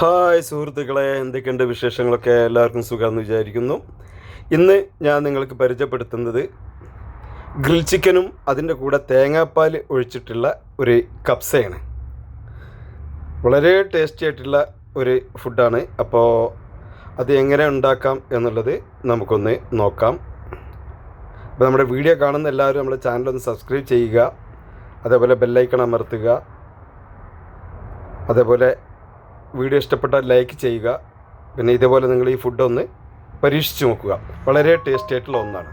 Hi സുഹൃത്തുക്കളെ എന്തൊക്കെയുണ്ട് വിശേഷങ്ങളൊക്കെ? എല്ലാവർക്കും സുഖമെന്ന് വിചാരിക്കുന്നു. ഇന്ന് ഞാൻ നിങ്ങൾക്ക് പരിചയപ്പെടുത്തുന്നത് ഗ്രിൽ ചിക്കനും അതിന്റെ കൂടെ തേങ്ങാപ്പാൽ ഒഴിച്ചിട്ടുള്ള ഒരു കപ്സയാണ്. വളരെ ടേസ്റ്റി ആയിട്ടുള്ള ഒരു ഫുഡാണ്. അപ്പോൾ അത് എങ്ങനെ ഉണ്ടാക്കാം എന്നുള്ളത് നമുക്കൊന്ന് നോക്കാം. അപ്പോൾ നമ്മുടെ വീഡിയോ കാണുന്ന എല്ലാവരും നമ്മുടെ ചാനലൊന്ന് സബ്സ്ക്രൈബ് ചെയ്യുക. അതേപോലെ ബെല്ലൈക്കൺ അമർത്തുക. അതേപോലെ വീഡിയോ ഇഷ്ടപ്പെട്ടാൽ ലൈക്ക് ചെയ്യുക. പിന്നെ ഇതേപോലെ നിങ്ങൾ ഈ ഫുഡ് ഒന്ന് പരീക്ഷിച്ച് നോക്കുക. വളരെ ടേസ്റ്റി ആയിട്ടുള്ള ഒന്നാണ്.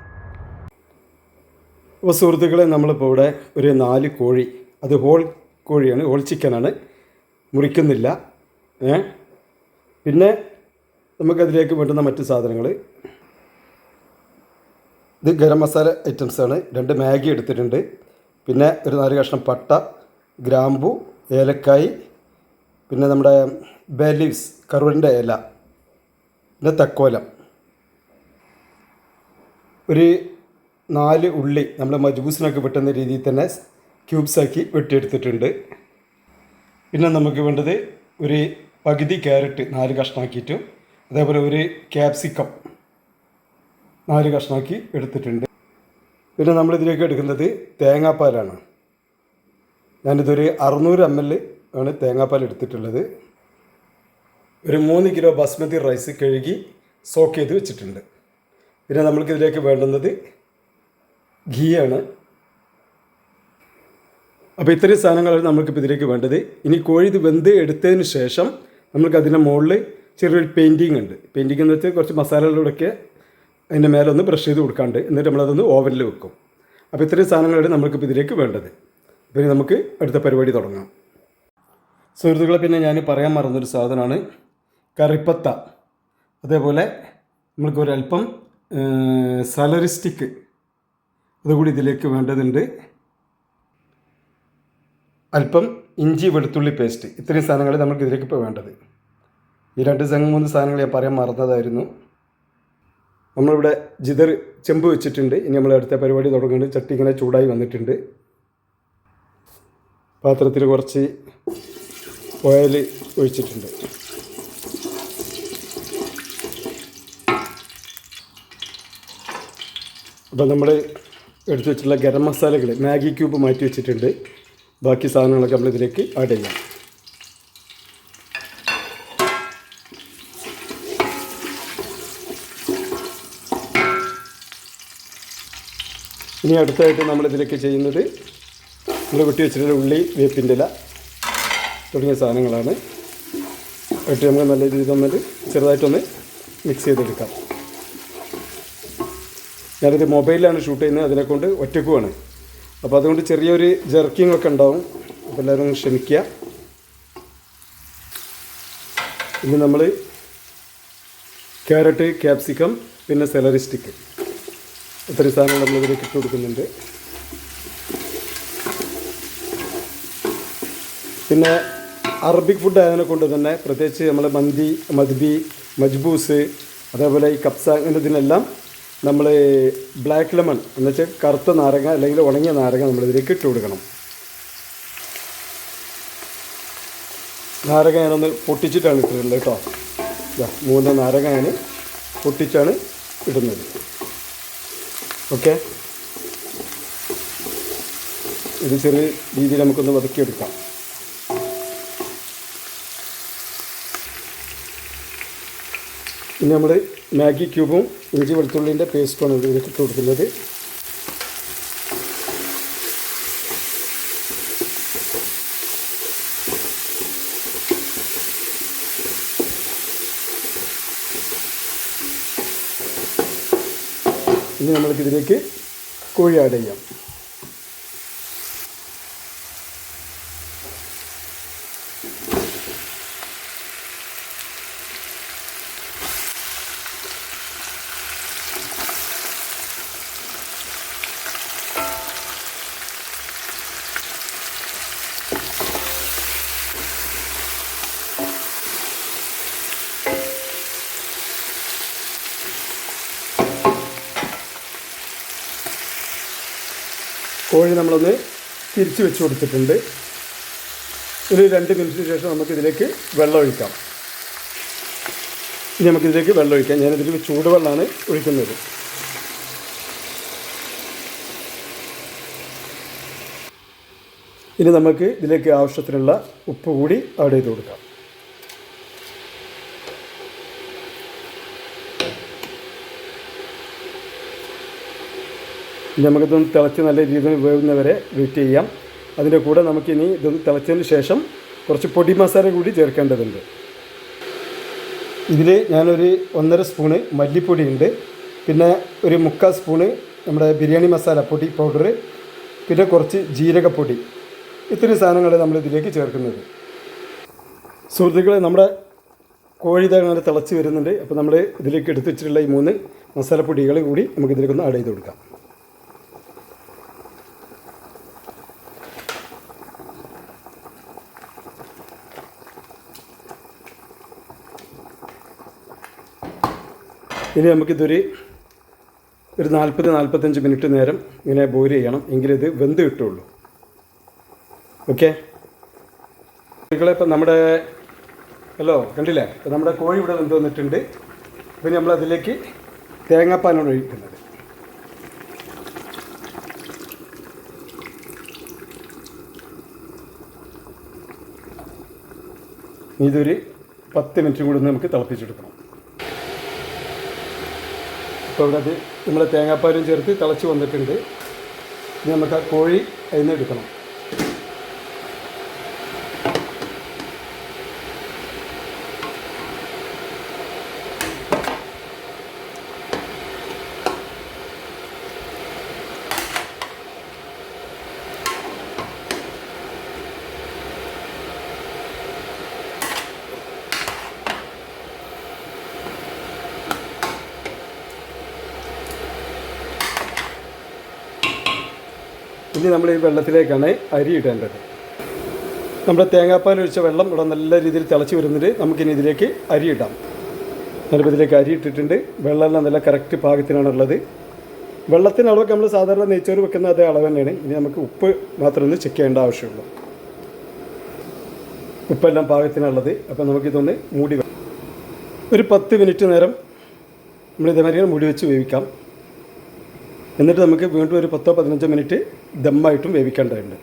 അപ്പോൾ സുഹൃത്തുക്കളെ നമ്മളിപ്പോൾ ഇവിടെ ഒരു നാല് കോഴി. അത് ഹോൾ കോഴിയാണ് ഹോൾ ചിക്കനാണ് മുറിക്കുന്നില്ല. ഏ? പിന്നെ നമുക്കതിലേക്ക് വേണ്ടുന്ന മറ്റ് സാധനങ്ങൾ ഇത് ഗരം മസാല ഐറ്റംസാണ് രണ്ട് മാഗി എടുത്തിട്ടുണ്ട്. പിന്നെ ഒരു നാല് കഷ്ണം പട്ട ഗ്രാമ്പു ഏലക്കായി പിന്നെ നമ്മുടെ ബെലീവ്സ് കറുവന്റെ ഇല പിന്നെ തക്കോലം. ഒരു നാല് ഉള്ളി നമ്മൾ മജ്ബൂസിനൊക്കെ വെട്ടുന്ന രീതിയിൽ തന്നെ ക്യൂബ്സാക്കി വെട്ടിയെടുത്തിട്ടുണ്ട്. പിന്നെ നമുക്ക് വേണ്ടത് ഒരു പകുതി ക്യാരറ്റ് നാല് കഷ്ണമാക്കിയിട്ടും അതേപോലെ ഒരു ക്യാപ്സിക്കം നാല് കഷ്ണമാക്കി എടുത്തിട്ടുണ്ട്. പിന്നെ നമ്മളിതിലേക്ക് എടുക്കുന്നത് തേങ്ങാപ്പാലാണ്. ഞാനിതൊരു അറുന്നൂറ് എം എൽ ആണ് തേങ്ങാപ്പാൽ എടുത്തിട്ടുള്ളത്. ഒരു മൂന്ന് കിലോ ബസ്മതി റൈസ് കഴുകി സോക്ക് ചെയ്ത് വെച്ചിട്ടുണ്ട്. പിന്നെ നമ്മൾക്കിതിലേക്ക് വേണ്ടുന്നത് ഘീയാണ്. അപ്പോൾ ഇത്രയും സാധനങ്ങളാണ് നമുക്കിപ്പോൾ ഇതിലേക്ക് വേണ്ടത്. ഇനി കോഴി ഇത് വെന്ത് എടുത്തതിന് ശേഷം നമുക്ക് മുകളിൽ ചെറിയൊരു പെയിന്റിങ് ഉണ്ട്. പെയിന്റിങ് എന്ന് വെച്ചാൽ കുറച്ച് മസാലകളോടൊക്കെ അതിന്റെ മേലെ ഒന്ന് ബ്രഷ് ചെയ്ത് കൊടുക്കാണ്ട് എന്നിട്ട് നമ്മളതൊന്ന് ഓവനിൽ വെക്കും. അപ്പോൾ ഇത്രയും സാധനങ്ങളാണ് നമുക്കിപ്പോൾ ഇതിലേക്ക് വേണ്ടത്. പിന്നെ നമുക്ക് അടുത്ത പരിപാടി തുടങ്ങാം. സുഹൃത്തുക്കളെ പിന്നെ ഞാൻ പറയാൻ മറന്നൊരു സാധനമാണ്. കറിപ്പത്ത. അതേപോലെ നമ്മൾക്ക് ഒരല്പം സലറിസ്റ്റിക്ക് അതുകൂടി ഇതിലേക്ക് വേണ്ടതുണ്ട്. അല്പം ഇഞ്ചി വെളുത്തുള്ളി പേസ്റ്റ് ഇത്രയും സാധനങ്ങൾ നമുക്ക് ഇതിലേക്ക് ഇപ്പോൾ വേണ്ടത്. ഈ രണ്ട് മൂന്ന് സാധനങ്ങൾ ഞാൻ പറയാൻ മറന്നതായിരുന്നു. നമ്മളിവിടെ ജിതർ ചെമ്പ് വെച്ചിട്ടുണ്ട്. ഇനി നമ്മൾ അടുത്ത പരിപാടി തുടങ്ങുന്നുണ്ട്. ചട്ടി ഇങ്ങനെ ചൂടായി വന്നിട്ടുണ്ട്. പാത്രത്തിൽ കുറച്ച് ഓയിൽ ഒഴിച്ചിട്ടുണ്ട്. അപ്പോൾ നമ്മൾ എടുത്തു വെച്ചിട്ടുള്ള ഗരം മസാലകൾ മാഗി ക്യൂബ് മാറ്റി വെച്ചിട്ടുണ്ട്. ബാക്കി സാധനങ്ങളൊക്കെ നമ്മൾ ഇതിലേക്ക് ആഡ് ചെയ്യാം. ഇനി അടുത്തായിട്ട് നമ്മൾ ഇതിലേക്ക് ചെയ്യുന്നത് നമ്മൾ വെട്ടി വെച്ചിട്ടുള്ള ഉള്ളി വേപ്പിന്റെ ഇല തുടങ്ങിയ സാധനങ്ങളാണ്. ഇട്ട് നമുക്ക് നല്ല രീതിയിൽ ഒന്ന് ചെറുതായിട്ടൊന്ന് മിക്സ് ചെയ്തെടുക്കാം. ഞാനിത് മൊബൈലിലാണ് ഷൂട്ട് ചെയ്യുന്നത്. അതിനെക്കൊണ്ട് ഒറ്റക്കുമാണ് അപ്പോൾ അതുകൊണ്ട് ചെറിയൊരു ജെർക്കിംഗ് ഉണ്ടാവും. അപ്പോൾ എല്ലാവരും ക്ഷമിക്കുക. ഇനി നമ്മൾ ക്യാരറ്റ് ക്യാപ്സിക്കം പിന്നെ സെലറി സ്റ്റിക്ക് ഇത്രയും സാധനങ്ങൾ നമ്മൾ ഇതിലേക്ക് ഇട്ട് കൊടുക്കുന്നുണ്ട്. പിന്നെ അറബിക് ഫുഡ് ആയതിനെ കൊണ്ട് തന്നെ പ്രത്യേകിച്ച് നമ്മൾ മന്തി മദ്ബി മജ്ബൂസ് അതേപോലെ ഈ കപ്സ അങ്ങനെ നമ്മൾ ബ്ലാക്ക് ലെമൺ എന്ന് വെച്ചാൽ കറുത്ത നാരങ്ങ അല്ലെങ്കിൽ ഉണങ്ങിയ നാരങ്ങ നമ്മളിതിലേക്ക് ഇട്ട് കൊടുക്കണം. നാരങ്ങ ഞാനൊന്ന് പൊട്ടിച്ചിട്ടാണ് ഇട്ടിട്ടുള്ളത് കേട്ടോ. മൂന്ന് നാരങ്ങ ഞാൻ പൊട്ടിച്ചാണ് ഇടുന്നത്. ഓക്കെ? ഇത് ചെറിയ രീതിയിൽ നമുക്കൊന്ന് വതക്കിയെടുക്കാം. ഇനി നമ്മൾ മാഗി ക്യൂബും ഇഞ്ചി വെളുത്തുള്ളിന്റെ പേസ്റ്റുമാണ് ഇതിലേക്ക് ഇട്ട് കൊടുക്കുന്നത്. ഇനി നമ്മൾക്ക് ഇതിലേക്ക് കോഴി ആഡ് ചെയ്യാം. കോഴി നമ്മളൊന്ന് തിരിച്ച് വെച്ച് കൊടുത്തിട്ടുണ്ട്. ഒരു രണ്ട് മിനിറ്റിന് ശേഷം നമുക്കിതിലേക്ക് വെള്ളം ഒഴിക്കാം. ഇനി നമുക്കിതിലേക്ക് വെള്ളം ഒഴിക്കാം. ഞാനിതിൽ ചൂടുവെള്ളമാണ് ഒഴിക്കുന്നത്. ഇനി നമുക്ക് ഇതിലേക്ക് ആവശ്യത്തിനുള്ള ഉപ്പ് കൂടി ആഡ് ചെയ്ത് കൊടുക്കാം. നമുക്കിതൊന്ന് തിളച്ച് നല്ല രീതിയിൽ വേവുന്നവരെ വെയിറ്റ് ചെയ്യാം. അതിന്റെ കൂടെ നമുക്കിനി ഇതൊന്ന് തിളച്ചതിന് ശേഷം കുറച്ച് പൊടി മസാല കൂടി ചേർക്കേണ്ടതുണ്ട്. ഇതിൽ ഞാനൊരു ഒന്നര സ്പൂണ് മല്ലിപ്പൊടി ഉണ്ട്. പിന്നെ ഒരു മുക്കാൽ സ്പൂണ് നമ്മുടെ ബിരിയാണി മസാല പൊടി പൗഡർ പിന്നെ കുറച്ച് ജീരകപ്പൊടി. ഇത്രയും സാധനങ്ങൾ നമ്മൾ ഇതിലേക്ക് ചേർക്കുന്നത്. സുഹൃത്തുക്കളെ നമ്മുടെ കോഴി ഇതാ അങ്ങനെ തിളച്ച് വരുന്നുണ്ട്. അപ്പോൾ നമ്മൾ ഇതിലേക്ക് എടുത്തു വെച്ചിട്ടുള്ള ഈ മൂന്ന് മസാലപ്പൊടികൾ കൂടി നമുക്ക് ഇതിലേക്കൊന്ന് ആഡ് ചെയ്ത് കൊടുക്കാം. ഇനി നമുക്കിതൊരു ഒരു നാൽപ്പത് നാൽപ്പത്തഞ്ച് മിനിറ്റ് നേരം ഇങ്ങനെ ബോയിൽ ചെയ്യണം. എങ്കിലിത് വെന്ത് കിട്ടുള്ളൂ. ഓക്കെ കുട്ടികളെ ഇപ്പം നമ്മുടെ ഹലോ കണ്ടില്ലേ? ഇപ്പം നമ്മുടെ കോഴി ഇവിടെ വെന്ത് വന്നിട്ടുണ്ട്. ഇപ്പം നമ്മളതിലേക്ക് തേങ്ങാപ്പാലാണ് ഒഴിക്കുന്നത്. ഇതൊരു പത്ത് മിനിറ്റ് കൂടി നമുക്ക് തിളപ്പിച്ചെടുക്കണം. ഇപ്പോൾ ഇവിടെ നമ്മൾ തേങ്ങാപ്പാലും ചേർത്ത് തിളച്ച് വന്നിട്ടുണ്ട്. ഇനി നമുക്ക് ആ കോഴി അതിൽ നിന്ന് എടുക്കണം. ഇനി നമ്മൾ ഈ വെള്ളത്തിലേക്കാണ് അരി ഇടേണ്ടത്. നമ്മുടെ തേങ്ങാപ്പാൽ ഒഴിച്ച വെള്ളം ഇവിടെ നല്ല രീതിയിൽ തിളച്ച് വരുന്നുണ്ട്. നമുക്കിനി ഇതിലേക്ക് അരി ഇടാം. ഞാനിപ്പോൾ ഇതിലേക്ക് അരി ഇട്ടിട്ടുണ്ട്. വെള്ളമെല്ലാം നല്ല കറക്റ്റ് പാകത്തിനാണുള്ളത് വെള്ളത്തിന് അളവൊക്കെ നമ്മൾ സാധാരണ നെയ്ച്ചോറ് വെക്കുന്ന അതേ അളവ് തന്നെയാണ്. ഇനി നമുക്ക് ഉപ്പ് മാത്രം ഒന്ന് ചെക്ക് ചെയ്യേണ്ട ആവശ്യമുള്ളൂ. ഉപ്പെല്ലാം പാകത്തിനുള്ളത് അപ്പോൾ നമുക്കിതൊന്ന് മൂടി ഒരു പത്ത് മിനിറ്റ് നേരം നമ്മൾ ഇതേമാതിരി മൂടി വെച്ച് വേവിക്കാം. എന്നിട്ട് നമുക്ക് വീണ്ടും ഒരു പത്തോ പതിനഞ്ചോ മിനിറ്റ് ദമ്മായിട്ടും വേവിക്കേണ്ടതുണ്ട്.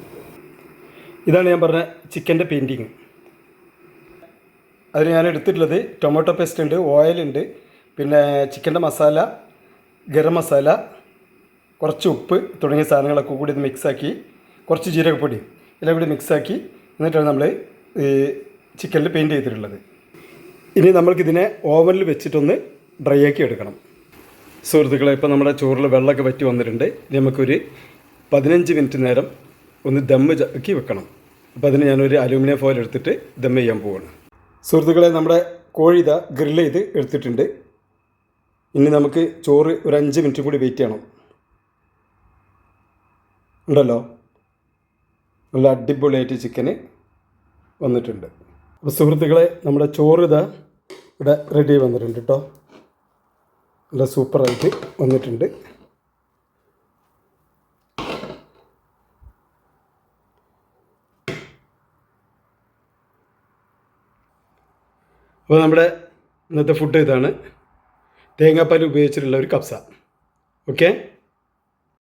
ഇതാണ് ഞാൻ പറഞ്ഞ ചിക്കന്റെ പെയിന്റിങ് അതിന് ഞാൻ എടുത്തിട്ടുള്ളത് ടൊമാറ്റോ പേസ്റ്റ് ഉണ്ട് ഓയിലുണ്ട് പിന്നെ ചിക്കന്റെ മസാല ഗരം മസാല കുറച്ച് ഉപ്പ് തുടങ്ങിയ സാധനങ്ങളൊക്കെ കൂടി ഇത് മിക്സാക്കി കുറച്ച് ജീരകപ്പൊടി എല്ലാം കൂടി മിക്സാക്കി എന്നിട്ടാണ് നമ്മൾ ചിക്കനിൽ പെയിന്റ് ചെയ്തിട്ടുള്ളത്. ഇനി നമ്മൾക്കിതിനെ ഓവനിൽ വെച്ചിട്ടൊന്ന് ഡ്രൈ ആക്കി എടുക്കണം. സുഹൃത്തുക്കളെ ഇപ്പോൾ നമ്മുടെ ചോറിൽ വെള്ളമൊക്കെ വറ്റി വന്നിട്ടുണ്ട്. നമുക്കൊരു പതിനഞ്ച് മിനിറ്റ് നേരം ഒന്ന് ദമ്മ് ചക്കി വെക്കണം. അപ്പോൾ അതിന് ഞാനൊരു അലൂമിനിയം ഫോയിൽ എടുത്തിട്ട് ദമ്മ് ചെയ്യാൻ പോവാണ്. സുഹൃത്തുക്കളെ നമ്മുടെ കോഴി ഇതാ ഗ്രില്ല് ചെയ്ത് എടുത്തിട്ടുണ്ട്. ഇനി നമുക്ക് ചോറ് ഒരു അഞ്ച് മിനിറ്റ് കൂടി വെയിറ്റ് ചെയ്യണം. ഉണ്ടല്ലോ? നല്ല അടിപൊളിയായിട്ട് ചിക്കന് വന്നിട്ടുണ്ട്. അപ്പോൾ സുഹൃത്തുക്കളെ നമ്മുടെ ചോറ് ഇതാ ഇവിടെ റെഡി വന്നിട്ടുണ്ട് കേട്ടോ നല്ല സൂപ്പറായിട്ട് വന്നിട്ടുണ്ട്. അപ്പോൾ നമ്മുടെ ഇന്നത്തെ ഫുഡ് ഇതാണ്. തേങ്ങാപ്പാൽ ഉപയോഗിച്ചിട്ടുള്ള ഒരു കപ്സ. ഓക്കെ